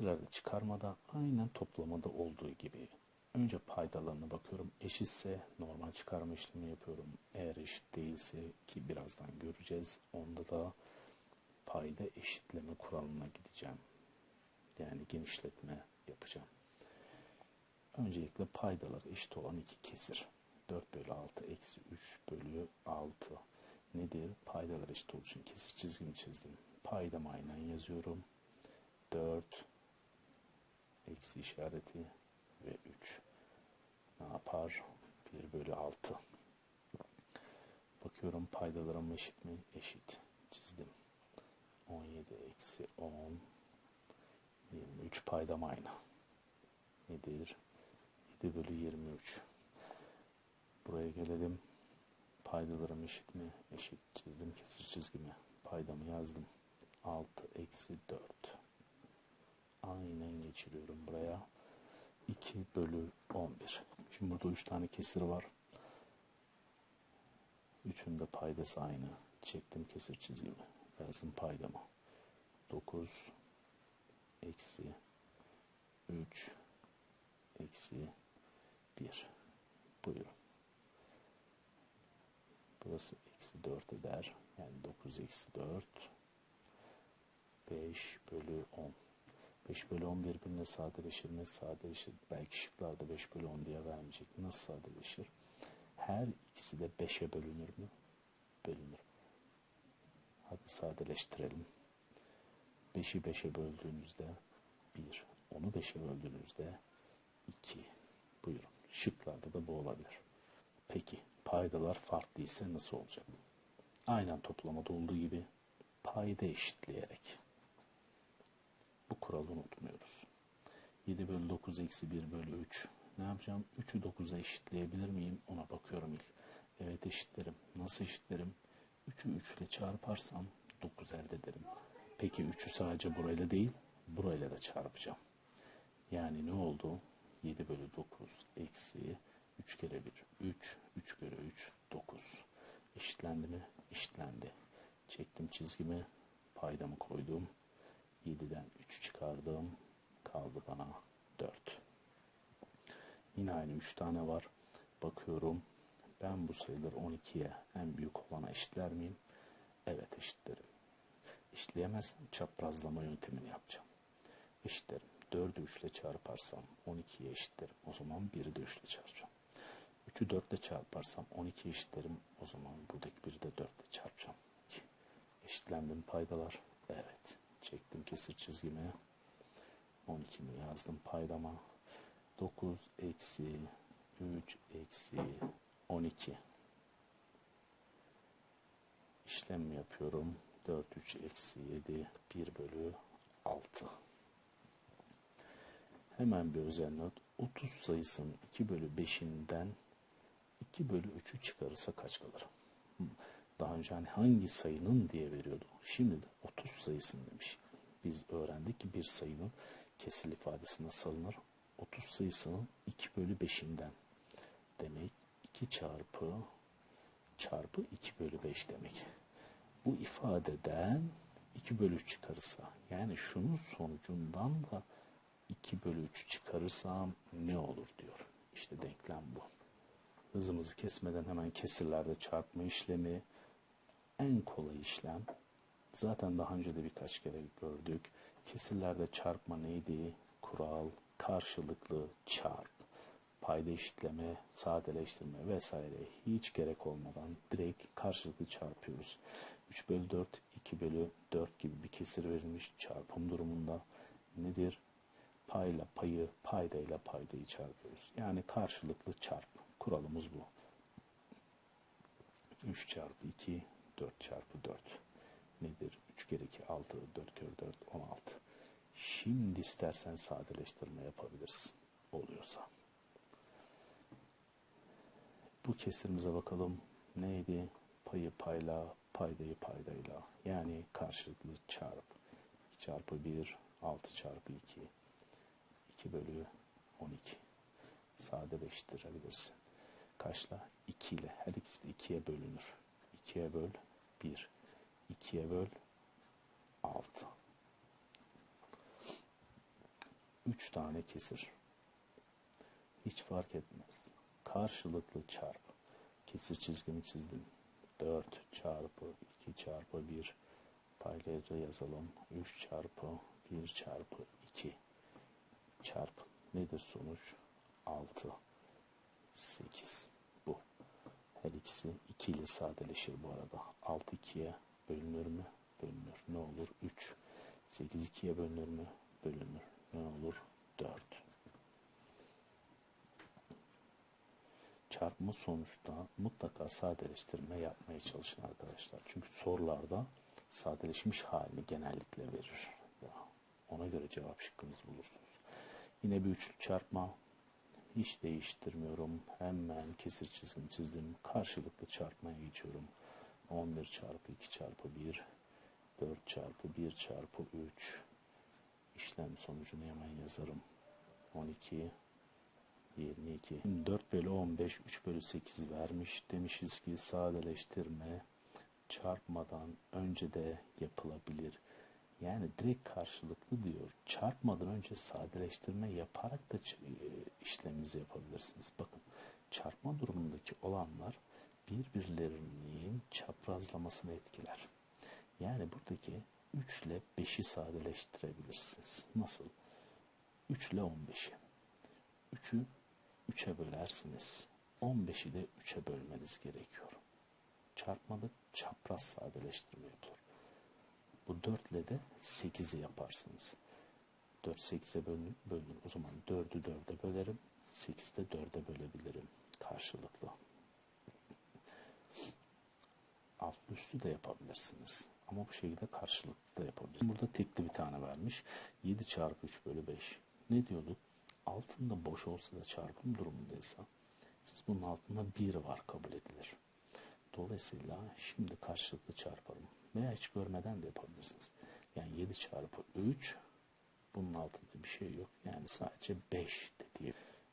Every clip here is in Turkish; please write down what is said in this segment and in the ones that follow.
Kesirlerde çıkarmada aynen toplamada olduğu gibi. Önce paydalarına bakıyorum. Eşitse normal çıkarma işlemi yapıyorum. Eğer eşit değilse ki birazdan göreceğiz. Onda da payda eşitleme kuralına gideceğim. Yani genişletme yapacağım. Öncelikle paydalar eşit olan iki kesir. 4 bölü 6 eksi 3 bölü 6 nedir? Paydalar eşit olduğu için kesir çizgimi çizdim. Paydamı aynen yazıyorum. 4 eksi işareti ve 3 ne yapar? 1 bölü 6 bakıyorum paydalarım eşit mi? Eşit. Çizdim. 17 eksi 10 23 paydam aynı. Nedir? 7 bölü 23 buraya gelelim. Paydalarım eşit mi? Eşit. Çizdim kesir çizgimi. Paydamı yazdım. 6 eksi 4 aynen geçiriyorum buraya. 2 bölü 11. Şimdi burada 3 tane kesir var. Üçün de paydası aynı. Çektim kesir çizgimi. Yazdım paydamı. 9 eksi 3 eksi 1. Buyurun. Burası eksi 4 eder. Yani 9 eksi 4 5 bölü 10. 5 bölü 10 birbirine sadeleşir mi? Sadeleşir. Belki şıklarda 5 bölü 10 diye vermeyecek. Nasıl sadeleşir? Her ikisi de 5'e bölünür mü? Bölünür. Hadi sadeleştirelim. 5'i 5'e böldüğünüzde 1. Onu 5'e böldüğünüzde 2. Buyurun. Şıklarda da bu olabilir. Peki paydalar farklı ise nasıl olacak? Aynen toplamada olduğu gibi payda eşitleyerek bu kuralı unutmuyoruz. 7 bölü 9 eksi 1 bölü 3. Ne yapacağım? 3'ü 9'a eşitleyebilir miyim? Ona bakıyorum ilk. Evet eşitlerim. Nasıl eşitlerim? 3'ü 3 ile çarparsam 9 elde ederim. Peki 3'ü sadece burayla değil, burayla da çarpacağım. Yani ne oldu? 7 bölü 9 eksi 3 kere 1 3, 3 kere 3 9. Eşitlendi mi? Eşitlendi. Çektim çizgimi, paydamı koydum. 7'den 3 çıkardım. Kaldı bana 4. Yine aynı 3 tane var. Bakıyorum. Ben bu sayıları 12'ye en büyük olana eşitler miyim? Evet eşitlerim. Eşitleyemezsem çaprazlama yöntemini yapacağım. Eşitlerim. 4'ü 3 ile çarparsam 12'ye eşitlerim. O zaman 1'i de 3 ile çarpacağım. 3'ü 4 ile çarparsam 12 eşitlerim. O zaman buradaki 1'i de 4 ile çarpacağım. Eşitlendim paydalar. Evet. Çektim kesir çizgimi. 12'mi yazdım paydama. 9 eksi 3 eksi 12. İşlem yapıyorum. 4 3 eksi 7 1 bölü 6. Hemen bir özel not. 30 sayısının 2 bölü 5'inden 2 bölü 3'ü çıkarırsa kaç kalır? Daha önce hani hangi sayının diye veriyordu. Şimdi de 30 sayısını demiş. Biz öğrendik ki bir sayının kesir ifadesine salınır. 30 sayısının 2 bölü 5'inden demek 2 çarpı çarpı 2 bölü 5 demek. Bu ifadeden 2 bölü 3 çıkarırsa yani şunun sonucundan da 2 bölü 3 çıkarırsam ne olur diyor. İşte denklem bu. Hızımızı kesmeden hemen kesirlerde çarpma işlemi en kolay işlem. Zaten daha önce de birkaç kere gördük. Kesirlerde çarpma neydi? Kural, karşılıklı çarp, payda eşitleme, sadeleştirme vesaire hiç gerek olmadan direkt karşılıklı çarpıyoruz. 3 bölü 4, 2 bölü 4 gibi bir kesir verilmiş çarpım durumunda nedir? Payla payı, paydayla paydayı çarpıyoruz. Yani karşılıklı çarp. Kuralımız bu. 3 çarpı 2 4 çarpı 4 nedir? 3 kere 2 6, 4 kere 4 16. Şimdi istersen sadeleştirme yapabilirsin. Oluyorsa. Bu kesirimize bakalım. Neydi? Payı payla, paydayı paydayla. Yani karşılıklı çarp. 2 çarpı 1, 6 çarpı 2. 2 bölü 12. Sadeleştirebilirsin. Kaçla? 2 ile. Her ikisi de 2'ye bölünür. 2'ye böl 1. 2'ye böl 6. 3 tane kesir. Hiç fark etmez. Karşılıklı çarp. Kesir çizgimi çizdim. 4 çarpı 2 çarpı 1 paylayıcı yazalım. 3 çarpı 1 çarpı 2 çarpı nedir sonuç? 6 8 bu. Her ikisi 2 ile sadeleşir bu arada. 6 2'ye bölünür mü? Bölünür. Ne olur? 3. 8 2'ye bölünür mü? Bölünür. Ne olur? 4. Çarpma sonuçta mutlaka sadeleştirme yapmaya çalışın arkadaşlar. Çünkü sorularda sadeleşmiş halini genellikle verir. Ona göre cevap şıkkınızı bulursunuz. Yine bir üçlü çarpma. Hiç değiştirmiyorum. Hemen kesir çizgimi çizdim. Karşılıklı çarpmaya geçiyorum. 11 çarpı 2 çarpı 1 4 çarpı 1 çarpı 3 işlem sonucunu hemen yazarım. 12 22 4 bölü 15 3 bölü 8 vermiş. Demişiz ki sadeleştirme çarpmadan önce de yapılabilir. Yani direkt karşılıklı diyor. Çarpmadan önce sadeleştirme yaparak da e, işlemimizi yapabilirsiniz. Bakın çarpma durumundaki olanlar birbirlerinin çaprazlamasını etkiler. Yani buradaki 3 ile 5'i sadeleştirebilirsiniz. Nasıl? 3 ile 15'i. 3'ü 3'e bölersiniz. 15'i de 3'e bölmeniz gerekiyor. Çarpmada çapraz sadeleştirme yapılır. Bu 4 ile de 8'i yaparsınız. 4 8'e bölünür. O zaman 4'ü 4'e bölerim. 8'i de 4'e bölebilirim. Karşılıklı. Alt üstü de yapabilirsiniz. Ama bu şekilde karşılıklı da yapabilirsiniz. Burada tekli bir tane vermiş. 7 çarpı 3 bölü 5. Ne diyorduk? Altında boş olsa da çarpım durumundaysa siz bunun altında 1 var kabul edilir. Dolayısıyla şimdi karşılıklı çarparım. Veya hiç görmeden de yapabilirsiniz. Yani 7 çarpı 3 bunun altında bir şey yok. Yani sadece 5 de diye.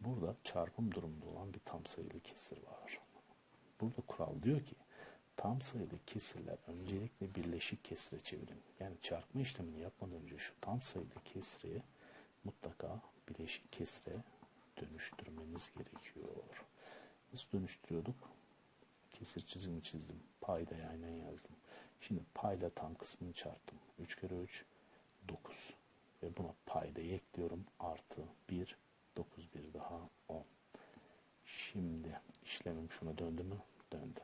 Burada çarpım durumunda olan bir tam sayılı kesir var. Burada kural diyor ki tam sayılı kesirler öncelikle birleşik kesire çevirin. Yani çarpma işlemini yapmadan önce şu tam sayılı kesiri mutlaka bileşik kesire dönüştürmeniz gerekiyor. Nasıl dönüştürüyorduk? Kesir çizimi çizdim. Payda aynen yazdım. Şimdi payla tam kısmını çarptım. 3 kere 3 9 ve buna payda ekliyorum. Artı 1 9 bir daha 10. Şimdi işlemim şuna döndü mü? Döndü.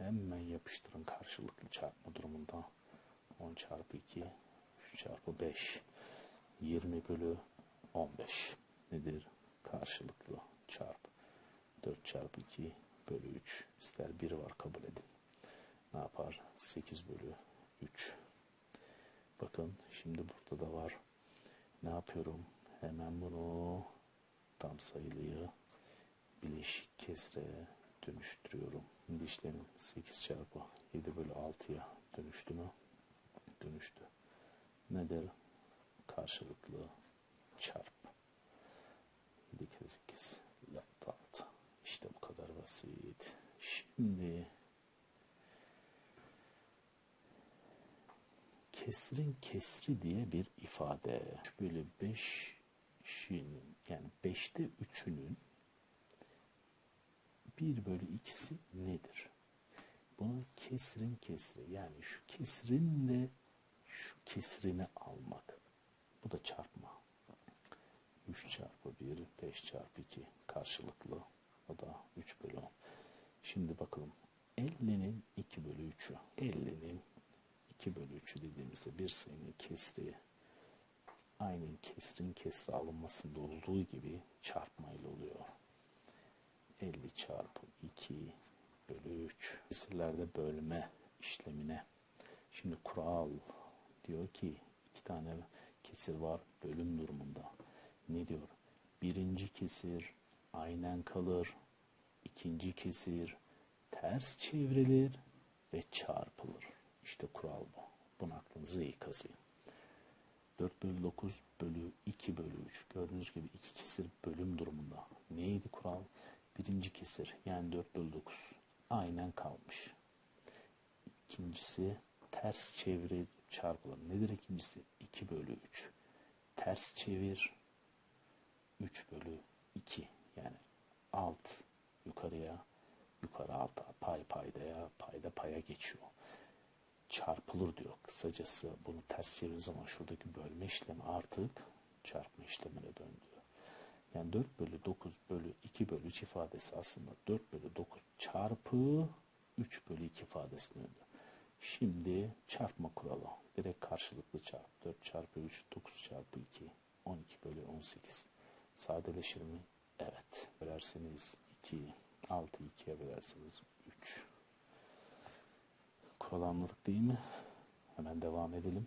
Hemen yapıştırın karşılıklı çarpma durumunda. 10 çarpı 2 3 çarpı 5 20 bölü 15 nedir? Karşılıklı çarp. 4 çarpı 2 bölü 3 ister 1 var kabul edin. Ne yapar? 8 bölü 3. Bakın şimdi burada da var. Ne yapıyorum? Hemen bunu tam sayılıyı bileşik kesre dönüştürüyorum. Şimdi işlemim 8 çarpı 7 bölü 6'ya dönüştü mü? Dönüştü. Nedir? Karşılıklı çarp. 7 kez 8 6. İşte bu kadar basit. Şimdi kesrin kesri diye bir ifade. Böyle 5'in yani 5'te 3'ünün 1 bölü 2'si nedir? Buna kesrin kesri yani şu kesrinle şu kesrini almak. Bu da çarpma. 3 çarpı 1, 5 çarpı 2 karşılıklı. O da 3 bölü 10. Şimdi bakalım. 50'nin 2 bölü 3'ü. 50'nin 2 bölü 3'ü dediğimizde bir sayının kesri aynen kesrin kesri alınmasında olduğu gibi çarpmayla oluyor. 50 çarpı 2 bölü 3. Kesirlerde bölme işlemine. Şimdi kural diyor ki iki tane kesir var bölüm durumunda. Ne diyor? Birinci kesir aynen kalır. ikinci kesir ters çevrilir ve çarpılır. İşte kural bu. Bunu aklınıza iyi kazıyın. 4 bölü 9 bölü 2 bölü 3. Gördüğünüz gibi iki kesir bölüm durumunda. Neydi? Birinci kesir yani 4 bölü 9 aynen kalmış. İkincisi ters çeviri çarpılır. Nedir ikincisi? 2 bölü 3. ters çevir 3 bölü 2 yani alt yukarıya yukarı alta pay paydaya payda paya geçiyor. Çarpılır diyor. Kısacası bunu ters çevirdiği zaman şuradaki bölme işlemi artık çarpma işlemine döndü. Yani 4 bölü 9 bölü 2 bölü 3 ifadesi aslında 4 bölü 9 çarpı 3 bölü 2 ifadesine döndü. Şimdi çarpma kuralı. Direkt karşılıklı çarp. 4 çarpı 3, 9 çarpı 2, 12 bölü 18. Sadeleşir mi? Evet. Bölerseniz 2, 6 2'ye bölerseniz 3. Kural anladık değil mi? Hemen devam edelim.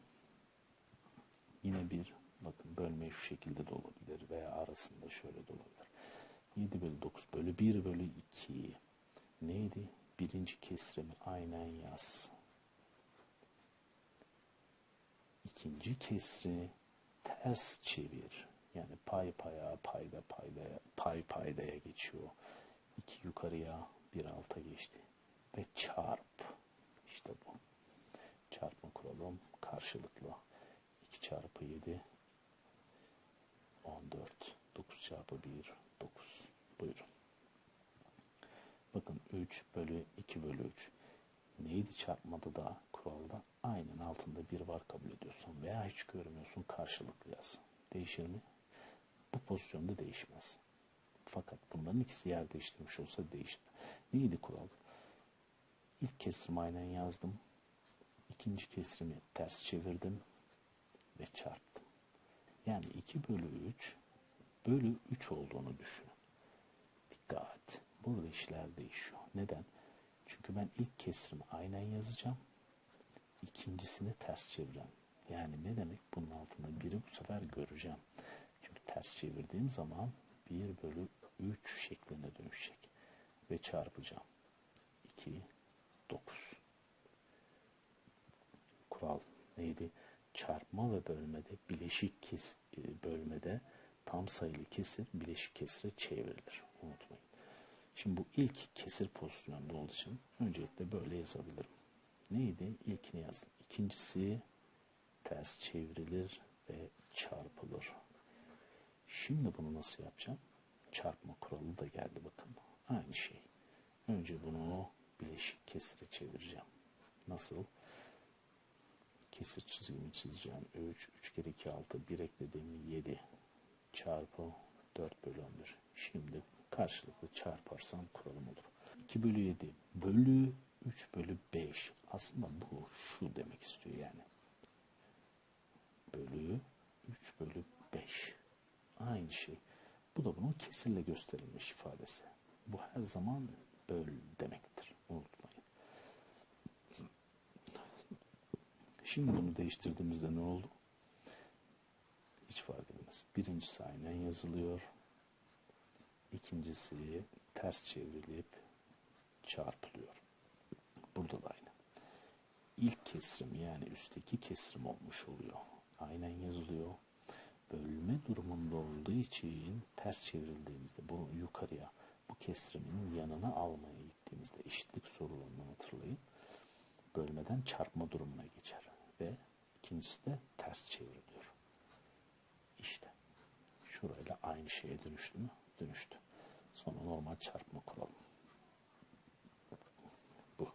Yine bir bakın bölme şu şekilde de olabilir veya arasında şöyle de olabilir. 7 bölü 9 bölü 1 bölü 2 neydi? Birinci kesrimi aynen yaz. İkinci kesri ters çevir. Yani pay paya, payda paydaya, pay paydaya geçiyor. İki yukarıya, bir alta geçti. Ve çarp. İşte bu. Çarpma kuralım karşılıklı. 2 çarpı 7 14. 9 çarpı 1 9. Buyurun. Bakın 3 bölü 2 bölü 3. Neydi çarpmada da kuralda? Aynen altında bir var kabul ediyorsun. Veya hiç görmüyorsun karşılıklı yaz. Değişir mi? Bu pozisyonda değişmez. Fakat bunların ikisi yer değiştirmiş olsa değişir. Neydi kural? İlk kesrimi aynen yazdım. İkinci kesrimi ters çevirdim ve çarptım. Yani 2 bölü 3 bölü 3 olduğunu düşünün. Dikkat. Burada işler değişiyor. Neden? Çünkü ben ilk kesrimi aynen yazacağım. İkincisini ters çevireceğim. Yani ne demek? Bunun altında biri bu sefer göreceğim. Çünkü ters çevirdiğim zaman 1 bölü 3 şekline dönüşecek. Ve çarpacağım. 2, 9. Kural neydi? Çarpma ve bölmede bileşik kes, e, bölmede tam sayılı kesir bileşik kesire çevrilir. Unutmayın. Şimdi bu ilk kesir pozisyonunda olduğu için öncelikle böyle yazabilirim. Neydi? İlkini yazdım. İkincisi ters çevrilir ve çarpılır. Şimdi bunu nasıl yapacağım? Çarpma kuralı da geldi bakın. Aynı şey. Önce bunu bileşik kesire çevireceğim. Nasıl? Kesir çizgimi çizeceğim. 3, 3 kere 2, 6, 1 eklediğim 7 çarpı 4 bölü 11. Şimdi karşılıklı çarparsam kuralım olur. 2 bölü 7 bölü 3 bölü 5. Aslında bu şu demek istiyor yani. Bölü 3 bölü 5. Aynı şey. Bu da bunun kesirle gösterilmiş ifadesi. Bu her zaman böl demektir. Unutmayın. Şimdi bunu değiştirdiğimizde ne oldu? Hiç fark etmez. Birincisi aynen yazılıyor. İkincisi ters çevrilip çarpılıyor. Burada da aynı. İlk kesrim yani üstteki kesrim olmuş oluyor. Aynen yazılıyor. Bölme durumunda olduğu için ters çevrildiğimizde bu yukarıya bu kesrimin yanına almaya gittiğimizde eşitlik sorularını hatırlayın. Bölmeden çarpma durumuna geçer ve ikincisi de ters çevriliyor. İşte şurayla aynı şeye dönüştü mü? Dönüştü. Sonra normal çarpma kuralım. Bu.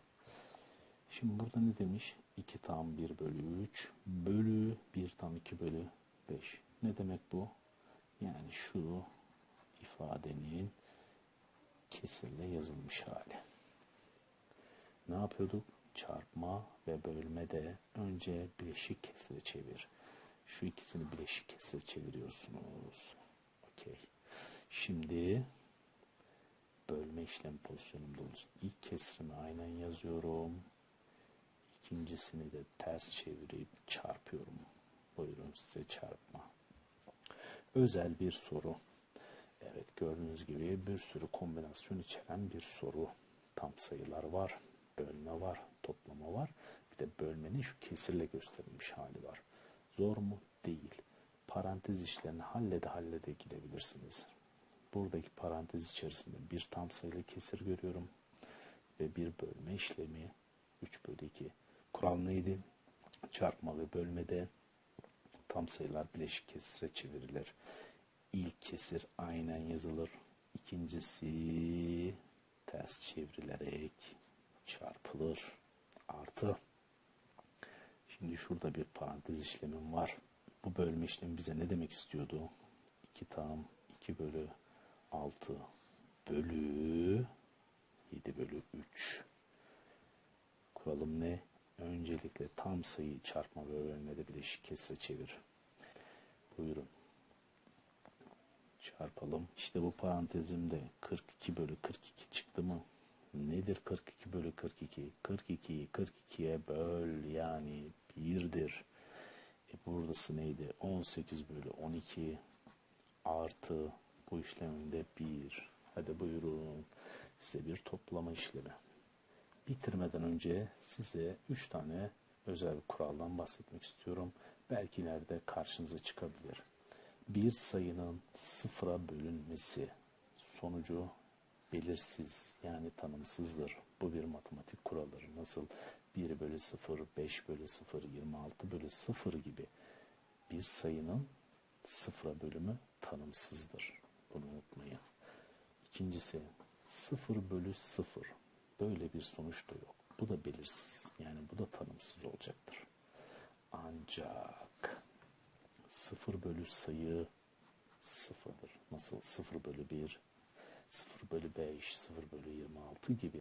Şimdi burada ne demiş? 2 tam 1 bölü 3 bölü 1 tam 2 bölü 5. Ne demek bu? Yani şu ifadenin kesirle yazılmış hali. Ne yapıyorduk? Çarpma ve bölme de önce bileşik kesire çevir. Şu ikisini bileşik kesire çeviriyorsunuz. Okey. Şimdi bölme işlem pozisyonumda olacak. İlk kesrimi aynen yazıyorum. İkincisini de ters çevirip çarpıyorum. Buyurun size çarpma. Özel bir soru. Evet gördüğünüz gibi bir sürü kombinasyon içeren bir soru. Tam sayılar var, bölme var, toplama var. Bir de bölmenin şu kesirle gösterilmiş hali var. Zor mu? Değil. Parantez işlerini hallede hallede gidebilirsiniz. Buradaki parantez içerisinde bir tam sayılı kesir görüyorum. Ve bir bölme işlemi 3 bölü 2. Kural neydi? Çarpma ve bölmede tam sayılar bileşik kesire çevrilir. İlk kesir aynen yazılır. İkincisi ters çevrilerek çarpılır. Artı. Şimdi şurada bir parantez işlemim var. Bu bölme işlemi bize ne demek istiyordu? 2 tam 2 bölü 6 bölü 7 bölü 3. Kuralım ne? Öncelikle tam sayı çarpma ve bölmede bileşik kesre çevir. Buyurun. Çarpalım. İşte bu parantezimde 42 bölü 42 çıktı mı? Nedir 42 bölü 42? 42'yi 42'ye böl yani 1'dir. E buradası neydi? 18 bölü 12 artı bu işleminde 1. Hadi buyurun size bir toplama işlemi. Bitirmeden önce size 3 tane özel bir kuraldan bahsetmek istiyorum. Belki ileride karşınıza çıkabilir. Bir sayının sıfıra bölünmesi sonucu belirsiz yani tanımsızdır. Bu bir matematik kuralıdır. Nasıl 1 bölü 0, 5 bölü 0, 26 bölü 0 gibi bir sayının sıfıra bölümü tanımsızdır. Bunu unutmayın. İkincisi 0 bölü 0. Böyle bir sonuç da yok. Bu da belirsiz. Yani bu da tanımsız olacaktır. Ancak 0 bölü sayı sıfırdır. Nasıl 0 bölü 1, 0 bölü 5, 0 bölü 26 gibi